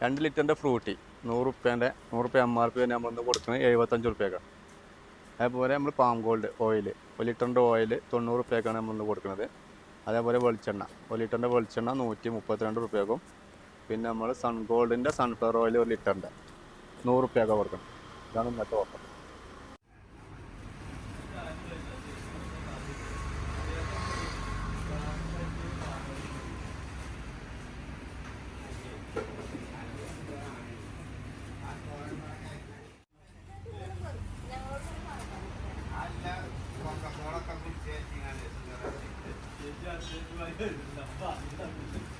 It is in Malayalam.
രണ്ട് ലിറ്ററിന്റെ ഫ്രൂട്ടി. നൂറ് റുപ്യേന്റെ നൂറ് റുപ്യ എം ആർ പി തന്നെ നമ്മളിന്ന് കൊടുക്കുന്നത് എഴുപത്തഞ്ച് റുപ്യക്കാണ് അതേപോലെ നമ്മൾ പാം ഗോൾഡ് ഓയിൽ ഒരു ലിറ്ററിന്റെ ഓയിൽ തൊണ്ണൂറ് റുപ്യക്കാണ് നമ്മളിന്ന് കൊടുക്കുന്നത് അതേപോലെ വെളിച്ചെണ്ണ ഒരു ലിറ്ററിന്റെ വെളിച്ചെണ്ണ നൂറ്റി മുപ്പത്തിരണ്ട് റുപ്യക്കും പിന്നെ നമ്മൾ സൺ ഗോൾഡിന്റെ സൺഫ്ലവർ ഓയിൽ ഒരു ലിറ്ററിന്റെ നൂറ് റുപ്യക്കാണ് കൊടുക്കുന്നത് ഇതാണ് ഇന്നത്തെ ഓഫർ ചേച്ചി